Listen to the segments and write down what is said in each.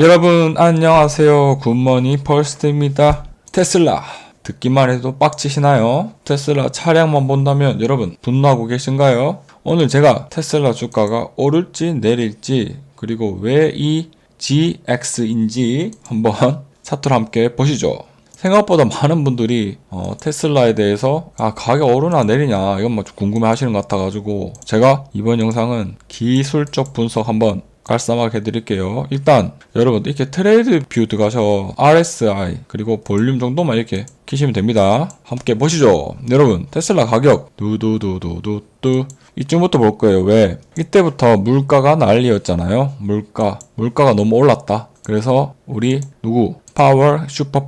여러분 안녕하세요 굿머니 펄스트입니다 테슬라 듣기만 해도 빡치시나요? 테슬라 차량만 본다면 여러분 분노하고 계신가요? 오늘 제가 테슬라 주가가 오를지 내릴지 그리고 왜 이 GX인지 한번 차트를 함께 보시죠 생각보다 많은 분들이 어, 테슬라에 대해서 아 가격 오르나 내리냐 이건 뭐좀 궁금해 하시는 것 같아가지고 제가 이번 영상은 기술적 분석 한번 깔쌈하게 해드릴게요. 일단 여러분 이렇게 트레이드 뷰 들어가서 RSI 그리고 볼륨 정도만 이렇게 키시면 됩니다. 함께 보시죠. 여러분 테슬라 가격 두두두두두두 이쯤부터 볼 거예요. 왜? 이때부터 물가가 난리였잖아요. 물가 물가가 너무 올랐다. 그래서 우리 누구 파워 슈퍼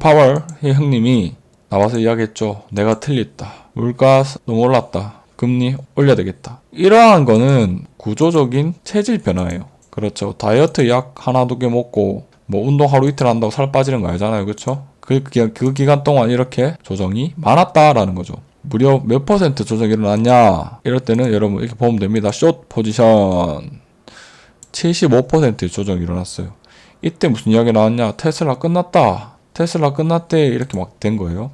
의 형님이 나와서 이야기했죠. 내가 틀렸다. 물가 너무 올랐다. 금리 올려야 되겠다. 이러한 거는 구조적인 체질 변화예요. 그렇죠. 다이어트 약 하나 두 개 먹고 뭐 운동 하루 이틀 한다고 살 빠지는 거 알잖아요. 그렇죠? 그 기간, 그 기간 동안 이렇게 조정이 많았다라는 거죠. 무려 몇 퍼센트 조정이 일어났냐? 이럴 때는 여러분 이렇게 보면 됩니다. 숏 포지션 75% 조정이 일어났어요. 이때 무슨 이야기 나왔냐? 테슬라 끝났다. 테슬라 끝났대. 이렇게 막 된 거예요.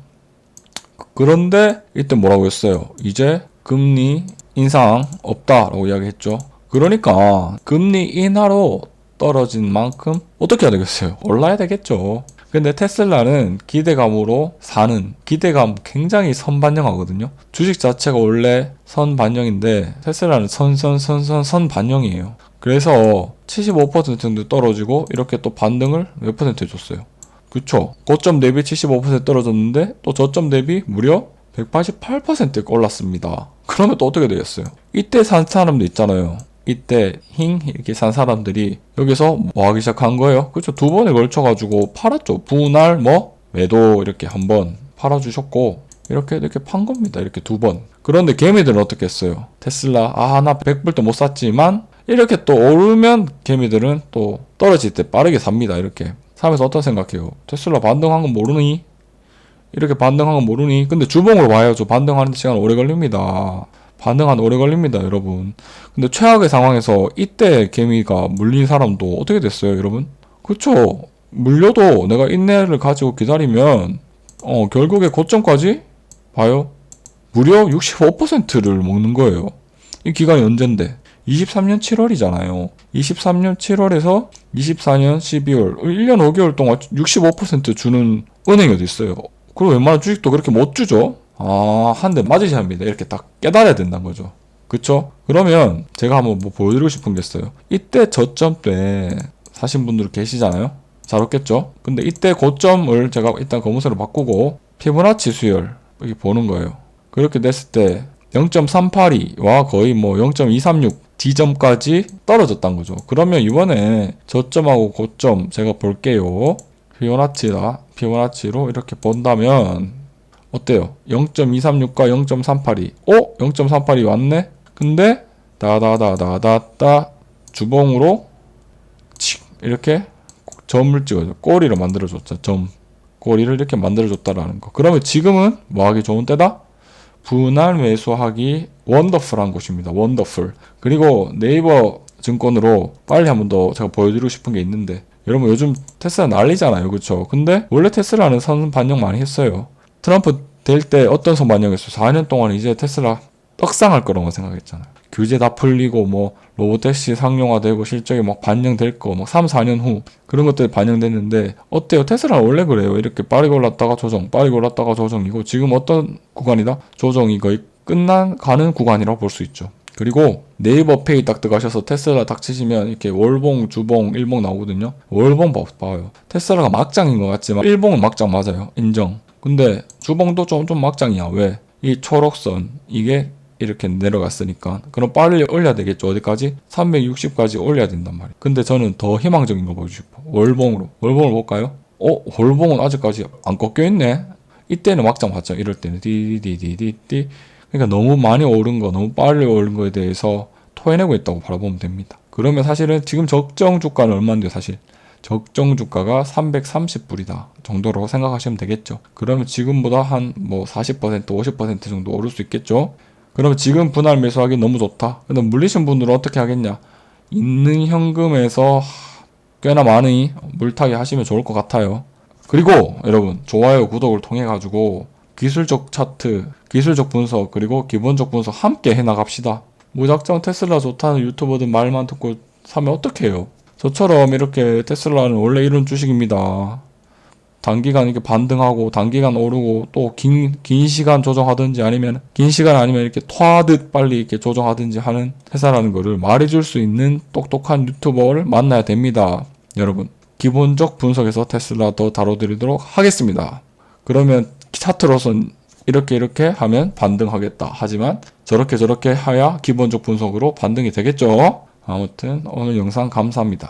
그런데 이때 뭐라고 했어요? 이제 금리 인상 없다라고 이야기했죠. 그러니까 금리 인하로 떨어진 만큼 어떻게 해야 되겠어요? 올라야 되겠죠. 근데 테슬라는 기대감으로 사는 기대감 굉장히 선반영하거든요. 주식 자체가 원래 선반영인데 테슬라는 선선선선 선반영이에요. 그래서 75% 정도 떨어지고 이렇게 또 반등을 몇 퍼센트 해줬어요. 그쵸? 고점 대비 75% 떨어졌는데 또 저점 대비 무려 188%가 올랐습니다. 그러면 또 어떻게 되겠어요? 이때 산 사람도 있잖아요. 이때 힝 이렇게 산 사람들이 여기서 뭐 하기 시작한 거예요? 그렇죠. 두 번에 걸쳐 가지고 팔았죠. 분할 뭐 매도 이렇게 한번 팔아 주셨고 이렇게 이렇게 판 겁니다. 이렇게 두 번. 그런데 개미들은 어떻게 했어요? 테슬라 아 나 100불 때못 샀지만 이렇게 또 오르면 개미들은 또 떨어질 때 빠르게 삽니다. 이렇게 사면서 어떤 생각해요? 테슬라 반등한 건 모르니? 이렇게 반등한 건 모르니? 근데 주봉으로 봐야죠. 반등하는 시간 오래 걸립니다. 반응 한 오래 걸립니다, 여러분. 근데 최악의 상황에서 이때 개미가 물린 사람도 어떻게 됐어요, 여러분? 그쵸? 물려도 내가 인내를 가지고 기다리면, 어, 결국에 고점까지? 봐요. 무려 65%를 먹는 거예요. 이 기간이 언젠데? 23년 7월이잖아요. 23년 7월에서 24년 12월, 1년 5개월 동안 65% 주는 은행이 어디 있어요? 그리고 웬만한 주식도 그렇게 못 주죠? 아, 한 대 맞으셔야 합니다. 이렇게 딱 깨달아야 된다는 거죠. 그쵸? 그러면 제가 한번 뭐 보여드리고 싶은 게 있어요. 이때 저점 때 사신 분들 계시잖아요? 잘 없겠죠? 근데 이때 고점을 제가 일단 검은색으로 바꾸고 피보나치 수열 여기 보는 거예요. 그렇게 됐을 때 0.382와 거의 뭐 0.236 지점까지 떨어졌다는 거죠. 그러면 이번에 저점하고 고점 제가 볼게요. 피보나치다. 피보나치로 이렇게 본다면 어때요? 0.236과 0.382. 어? 0.382 왔네? 근데 다다다다다다 주봉으로 칙 이렇게 점을 찍어줘. 꼬리를 만들어줬죠. 점. 꼬리를 이렇게 만들어줬다라는 거. 그러면 지금은 뭐 하기 좋은 때다? 분할 매수하기 원더풀한 곳입니다. 원더풀. 그리고 네이버 증권으로 빨리 한 번 더 제가 보여드리고 싶은 게 있는데 여러분 요즘 테슬라 난리잖아요. 그쵸? 근데 원래 테슬라는 선 반영 많이 했어요. 트럼프 될 때 어떤 선 반영했어요? 4년 동안 이제 테슬라 떡상할 거라고 생각했잖아요. 규제 다 풀리고 뭐 로봇 택시 상용화되고 실적이 막 반영될 거 막 3, 4년 후 그런 것들이 반영됐는데 어때요? 테슬라는 원래 그래요. 이렇게 빠르게 올랐다가 조정, 빠르게 올랐다가 조정이고 지금 어떤 구간이다? 조정이 거의 끝난 가는 구간이라고 볼 수 있죠. 그리고 네이버 페이 딱 들어가셔서 테슬라 딱 치시면 이렇게 월봉, 주봉, 일봉 나오거든요. 월봉 봐- 봐요. 테슬라가 막장인 것 같지만 일봉은 막장 맞아요. 인정. 근데 주봉도 좀, 좀 막장이야. 왜? 이 초록선, 이게 이렇게 내려갔으니까. 그럼 빨리 올려야 되겠죠. 어디까지? 360까지 올려야 된단 말이에요. 근데 저는 더 희망적인 거 보고 싶어. 월봉으로. 월봉을 볼까요? 어? 월봉은 아직까지 안 꺾여 있네? 이때는 막장 봤죠. 이럴 때는. 디디디디디. 그러니까 너무 많이 오른 거, 너무 빨리 오른 거에 대해서 토해내고 있다고 바라보면 됩니다. 그러면 사실은 지금 적정 주가는 얼마인데 사실? 적정 주가가 330불이다 정도로 생각하시면 되겠죠. 그러면 지금보다 한 뭐 40% 50% 정도 오를 수 있겠죠. 그러면 지금 분할 매수하기 너무 좋다. 근데 물리신 분들은 어떻게 하겠냐? 있는 현금에서 꽤나 많이 물타기 하시면 좋을 것 같아요. 그리고 여러분 좋아요 구독을 통해 가지고 기술적 차트, 기술적 분석 그리고 기본적 분석 함께 해 나갑시다. 무작정 테슬라 좋다는 유튜버들 말만 듣고 사면 어떡해요? 저처럼 이렇게 테슬라는 원래 이런 주식입니다. 단기간 이렇게 반등하고 단기간 오르고 또 긴 긴 시간 조정하든지 아니면 긴 시간 아니면 이렇게 토하듯 빨리 이렇게 조정하든지 하는 회사라는 거를 말해줄 수 있는 똑똑한 유튜버를 만나야 됩니다. 여러분 기본적 분석에서 테슬라 더 다뤄드리도록 하겠습니다. 그러면 차트로선 이렇게 이렇게 하면 반등하겠다. 하지만 저렇게 저렇게 해야 기본적 분석으로 반등이 되겠죠. 아무튼 오늘 영상 감사합니다.